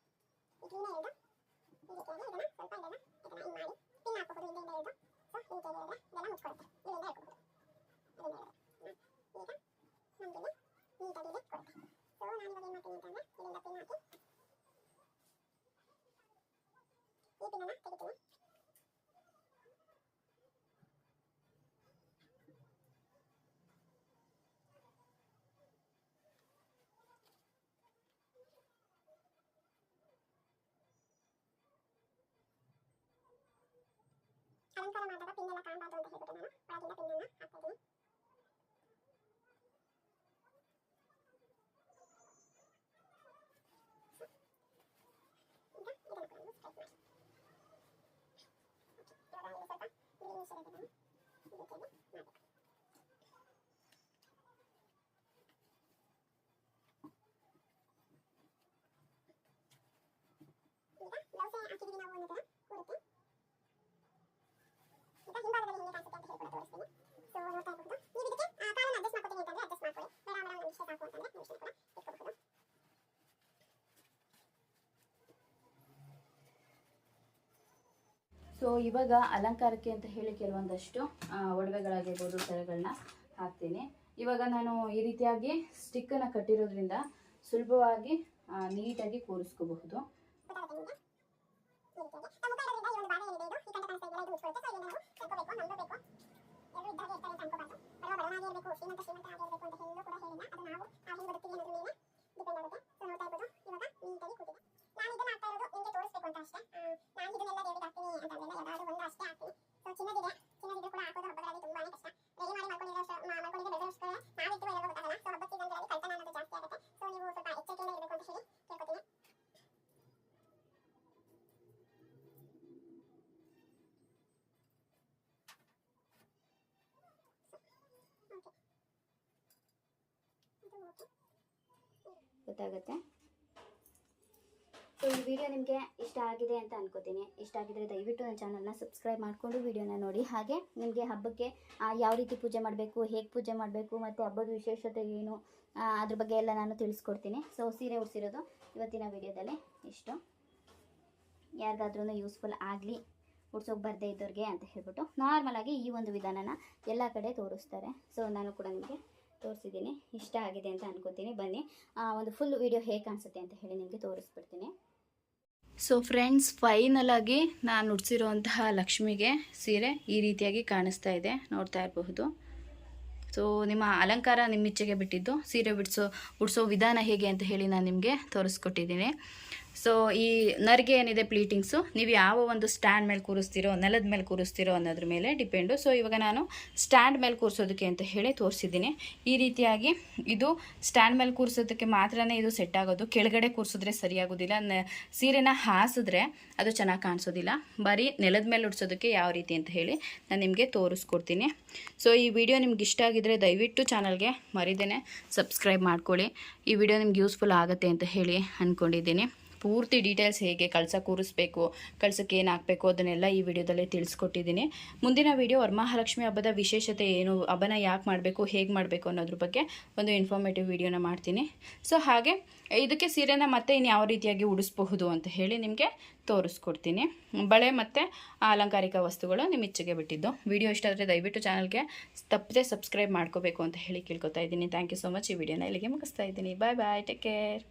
ಈ ಗ್ರೀನ್ ಎಳೆದು ಈ ರೀತಿಯಾಗಿ ಇದನ್ನ ಸ್ವಲ್ಪ ಇದನ್ನ ಇದನ್ನ ಹಿಂಗ್ ಮಾಡಿ ಪಿನ್ ಹಾಕಬಹುದು ಹಿಂದೆ ಹಿಂದೆ ಎಳೆದು ಸೊ ಈ ರೀತಿಯಾಗಿ ಎಳೆದ್ರೆ ಇದೆಲ್ಲ ಮುಚ್ಕೊಳುತ್ತೆ ಇಲ್ಲಿಂದ ಎಳ್ಕೊಬಹುದು ಅದನ್ನ ಎಳೆದ್ರೆ ಈಗ ನಮ್ಗೆ ನೀಟಾಗಿ ಇಲ್ಲಿ ಕೊಡುತ್ತೆ ಸೊ ನಾನು ಇವಾಗ ಏನು ಮಾಡ್ತೀನಿ ಅಂತಂದ್ರೆ ಇಲ್ಲಿಂದ ಪಿನ್ ಹಾಕಿ ಈ ಪಿನ್ನನ್ನ ತೆಗಿತೀನಿ ಅಲಂಕಾರ ಮಾಡಿದಾಗ ಪಿನ್ ಎಲ್ಲ ಕಾಣಬಾರ್ದು ಅಂತ ಹೇಳ್ಬಿಟ್ಟು ನಾನು ಒಳಗಿಂದ ಪಿನ್ನನ್ನ ಹಾಕ್ತಾ ಇದ್ದೀನಿ ಈಗ ಇದನ್ನ ಕೂಡ ಒಂದು ಸ್ಟ್ರೈಟ್ ಮಾಡಿ ಓಕೆ ಇವಾಗ ಇಲ್ಲಿ ಸ್ವಲ್ಪ ಗ್ರೀನಿಶ್ ಇರೋದನ್ನ ಈ ರೀತಿಯಾಗಿ ಮಾಡಬೇಕು ಈಗ ಬ್ಲೌಸ್ ಹಾಕಿದೀವಿ ನಾವು ಅನ್ನೋ ಥರ ಕೂರುತ್ತೆ ಈಗ ಹಿಂಭಾಗದಲ್ಲಿ ಹಿಂಗೆ ಕಾಣಿಸುತ್ತೆ ಅಂತ ಹೇಳ್ಕೊಂಡು ತೋರಿಸ್ತೀನಿ ಸೊ ನೋಡ್ತಾ ಇರ್ಬೋದು ನೀವು ಇದಕ್ಕೆ ಆ, ಕಾಲನ್ನ ಅಡ್ಜಸ್ಟ್ ಮಾಡ್ಕೊತೀನಿ ಅಂತಂದ್ರೆ ಅಡ್ಜಸ್ಟ್ ಮಾಡ್ಕೊಳ್ಳಿ ಬೇಡ ಮೇಡಮ್ ಒಂದು ನಿಮಿಷ ಸಾಕು ಅಂತಂದ್ರೆ ನಿಮಿಷ ಕೂಡ ಇಟ್ಕೋಬಹುದು ಸೊ ಇವಾಗ ಅಲಂಕಾರಕ್ಕೆ ಅಂತ ಹೇಳಿ ಕೆಲವೊಂದಷ್ಟು ಆ, ಒಡವೆಗಳಾಗಿರ್ಬೋದು ಸರಗಳನ್ನ ಹಾಕ್ತೀನಿ. ಇವಾಗ ನಾನು ಈ ರೀತಿಯಾಗಿ ಸ್ಟಿಕ್ಕನ್ನು ಕಟ್ಟಿರೋದ್ರಿಂದ ಸುಲಭವಾಗಿ ನೀಟಾಗಿ ಕೂರಿಸ್ಕೋಬಹುದು. ಶ್ರೀಮಂತ ಶ್ರೀಮಂತ ಅಂತ ಎಲ್ಲೂ ಕೂಡ ನಾವು ನೋಡ್ತಾ ಇರ್ಬೋದು ಇವಾಗ ನೀಟಾಗಿ ಕೂತಿದೆ ನಾನು ಇದನ್ನ ಹಾಕ್ತಾ ಇರೋದು ತೋರಿಸ್ಬೇಕು ಅಂತ ಅಷ್ಟೇ ನಾನು ಇದನ್ನೆಲ್ಲ ದೇವಿಗೆ ಹಾಕ್ತೀನಿ ಅಂತಂದಿಲ್ಲ ಯಾವ್ದಾದ್ರು ಒಂದು ಅಷ್ಟೇ ಹಾಕ್ತೀನಿ. ಸೊ ಚಿನ್ನದಿದೆ ಚಿನ್ನದಿದ್ರು ಕೂಡ ಹಾಕೋದು ಹಬ್ಬಗಳಲ್ಲಿ ತುಂಬಾನೇ ಕಷ್ಟ. ರೆಡಿ ಮಾಡಿ ಮಾಡ್ಕೊಂಡಿರೋ ಮಾಡ್ಕೊಂಡಿದ್ರೆ ಬೆಳೆದೋಸ್ಕರ ನಾವಿಟ್ಟು ಎಲ್ಲ ಗೊತ್ತಾಗಲ್ಲ. ಸೊ ಹಬ್ಬದ ಸೀಸನ್ಗಳಲ್ಲಿ ಕಳ್ತನ ಅನ್ನೋದು ಜಾಸ್ತಿ ಆಗುತ್ತೆ. ಸೊ ನೀವು ಸ್ವಲ್ಪ ಎಚ್ಚರಿಕೆಯಿಂದ ಇರಬೇಕು ಅಂತ ಹೇಳಿ ಕೇಳ್ಕೊತೀನಿ. ಗೊತ್ತಾಗುತ್ತೆ? ಸೊ ಈ ವಿಡಿಯೋ ನಿಮಗೆ ಇಷ್ಟ ಆಗಿದೆ ಅಂತ ಅನ್ಕೋತೀನಿ. ಇಷ್ಟ ಆಗಿದ್ರೆ ದಯವಿಟ್ಟು ನನ್ನ ಚಾನಲ್ನ ಸಬ್ಸ್ಕ್ರೈಬ್ ಮಾಡಿಕೊಂಡು ವಿಡಿಯೋನ ನೋಡಿ. ಹಾಗೆ ನಿಮಗೆ ಹಬ್ಬಕ್ಕೆ ಯಾವ ರೀತಿ ಪೂಜೆ ಮಾಡಬೇಕು, ಹೇಗೆ ಪೂಜೆ ಮಾಡಬೇಕು, ಮತ್ತು ಹಬ್ಬದ ವಿಶೇಷತೆ ಏನು ಅದ್ರ ಬಗ್ಗೆ ಎಲ್ಲ ನಾನು ತಿಳಿಸ್ಕೊಡ್ತೀನಿ. ಸೊ ಸೀರೆ ಉಡ್ಸಿರೋದು ಇವತ್ತಿನ ವಿಡಿಯೋದಲ್ಲಿ. ಇಷ್ಟು. ಯಾರಿಗಾದ್ರೂ ಯೂಸ್ಫುಲ್ ಆಗಲಿ, ಉಡ್ಸೋಕೆ ಬರದೇ ಇದ್ದವ್ರಿಗೆ ಅಂತ ಹೇಳ್ಬಿಟ್ಟು ನಾರ್ಮಲಾಗಿ ಈ ಒಂದು ವಿಧಾನನ ಎಲ್ಲ ಕಡೆ ತೋರಿಸ್ತಾರೆ. ಸೊ ನಾನು ಕೂಡ ನಿಮಗೆ ತೋರಿಸಿದ್ದೀನಿ. ಇಷ್ಟ ಆಗಿದೆ ಅಂತ ಅನ್ಕೋತೀನಿ. ಬನ್ನಿ. ಒಂದು ಫುಲ್ ವಿಡಿಯೋ ಹೇಗೆ ಕಾಣಿಸುತ್ತೆ ಅಂತ ಹೇಳಿ ನಿಮಗೆ ತೋರಿಸ್ಬಿಡ್ತೀನಿ. ಸೊ ಫ್ರೆಂಡ್ಸ್ ಫೈನಲ್ ಆಗಿ ನಾನು ಉಡ್ಸಿರೋಂತಹ ಲಕ್ಷ್ಮಿಗೆ ಸೀರೆ ಈ ರೀತಿಯಾಗಿ ಕಾಣಿಸ್ತಾ ಇದೆ, ನೋಡ್ತಾ ಇರಬಹುದು. ಸೊ ನಿಮ್ಮ ಅಲಂಕಾರ ನಿಮ್ಮ ಇಚ್ಛೆಗೆ ಬಿಟ್ಟಿದ್ದು, ಸೀರೆ ಬಿಡಿಸೋ ಉಡಿಸೋ ವಿಧಾನ ಹೇಗೆ ಅಂತ ಹೇಳಿ ನಾನು ನಿಮಗೆ ತೋರಿಸ್ಕೊಟ್ಟಿದ್ದೀನಿ. ಸೊ ಈ ನರ್ಗೆ ಏನಿದೆ ಪ್ಲೀಟಿಂಗ್ಸು ನೀವು ಯಾವ ಒಂದು ಸ್ಟ್ಯಾಂಡ್ ಮೇಲೆ ಕೂರಿಸ್ತೀರೋ, ನೆಲದ ಮೇಲೆ ಕೂರಿಸ್ತೀರೋ ಅನ್ನೋದ್ರ ಮೇಲೆ ಡಿಪೆಂಡು ಸೊ ಇವಾಗ ನಾನು ಸ್ಟ್ಯಾಂಡ್ ಮೇಲೆ ಕೂರಿಸೋದಕ್ಕೆ ಅಂತ ಹೇಳಿ ತೋರಿಸಿದ್ದೀನಿ. ಈ ರೀತಿಯಾಗಿ ಇದು ಸ್ಟ್ಯಾಂಡ್ ಮೇಲೆ ಕೂರಿಸೋದಕ್ಕೆ ಮಾತ್ರನೇ ಇದು ಸೆಟ್ ಆಗೋದು. ಕೆಳಗಡೆ ಕೂರಿಸಿದ್ರೆ ಸರಿಯಾಗೋದಿಲ್ಲ. ನ, ಸೀರೆನ ಹಾಸಿದ್ರೆ ಅದು ಚೆನ್ನಾಗಿ ಕಾಣಿಸೋದಿಲ್ಲ. ಬರೀ ನೆಲದ ಮೇಲೆ ಉಡ್ಸೋದಕ್ಕೆ ಯಾವ ರೀತಿ ಅಂತ ಹೇಳಿ ನಾನು ನಿಮಗೆ ತೋರಿಸ್ಕೊಡ್ತೀನಿ. ಸೊ ಈ ವಿಡಿಯೋ ನಿಮ್ಗೆ ಇಷ್ಟ ಆಗಿದ್ರೆ ದಯವಿಟ್ಟು ಚಾನಲ್ಗೆ ಮರಿದೇನೆ ಸಬ್ಸ್ಕ್ರೈಬ್ ಮಾಡ್ಕೊಳ್ಳಿ. ಈ ವಿಡಿಯೋ ನಿಮ್ಗೆ ಯೂಸ್ಫುಲ್ ಆಗುತ್ತೆ ಅಂತ ಹೇಳಿ ಅಂದ್ಕೊಂಡಿದ್ದೀನಿ ಪೂರ್ತಿ ಡೀಟೇಲ್ಸ್ ಹೇಗೆ ಕಳಸ ಕೂರಿಸ್ಬೇಕು, ಕಳ್ಸಕ್ಕೆ ಏನು ಹಾಕಬೇಕು ಅದನ್ನೆಲ್ಲ ಈ ವಿಡಿಯೋದಲ್ಲೇ ತಿಳಿಸ್ಕೊಟ್ಟಿದ್ದೀನಿ. ಮುಂದಿನ ವಿಡಿಯೋ ವರಮಹಾಲಕ್ಷ್ಮಿ ಹಬ್ಬದ ವಿಶೇಷತೆ ಏನು, ಹಬ್ಬನ ಯಾಕೆ ಮಾಡಬೇಕು, ಹೇಗೆ ಮಾಡಬೇಕು ಅನ್ನೋದ್ರ ಬಗ್ಗೆ ಒಂದು ಇನ್ಫಾರ್ಮೇಟಿವ್ ವಿಡಿಯೋನ ಮಾಡ್ತೀನಿ. ಸೊ ಹಾಗೆ, ಇದಕ್ಕೆ ಸೀರೆನ ಮತ್ತೆ ಇನ್ನು ಯಾವ ರೀತಿಯಾಗಿ ಉಡಿಸ್ಬಹುದು ಅಂತ ಹೇಳಿ ನಿಮಗೆ ತೋರಿಸ್ಕೊಡ್ತೀನಿ. ಬಳೆ ಮತ್ತು ಅಲಂಕಾರಿಕ ವಸ್ತುಗಳು ನಿಮ್ಮ ಇಚ್ಛೆಗೆ ಬಿಟ್ಟಿದ್ದು. ವಿಡಿಯೋ ಇಷ್ಟ ಆದರೆ ದಯವಿಟ್ಟು ಚಾನಲ್ಗೆ ತಪ್ಪದೆ ಸಬ್ಸ್ಕ್ರೈಬ್ ಮಾಡ್ಕೋಬೇಕು ಅಂತ ಹೇಳಿ ಕೇಳ್ಕೊತಾ ಇದ್ದೀನಿ. ಥ್ಯಾಂಕ್ ಯು ಸೊ ಮಚ್ ಈ ವಿಡಿಯೋನ ಇಲ್ಲಿಗೆ ಮುಗಿಸ್ತಾ ಇದ್ದೀನಿ. ಬಾಯ್ ಬಾಯ್ ಟೇಕ್ ಕೇರ್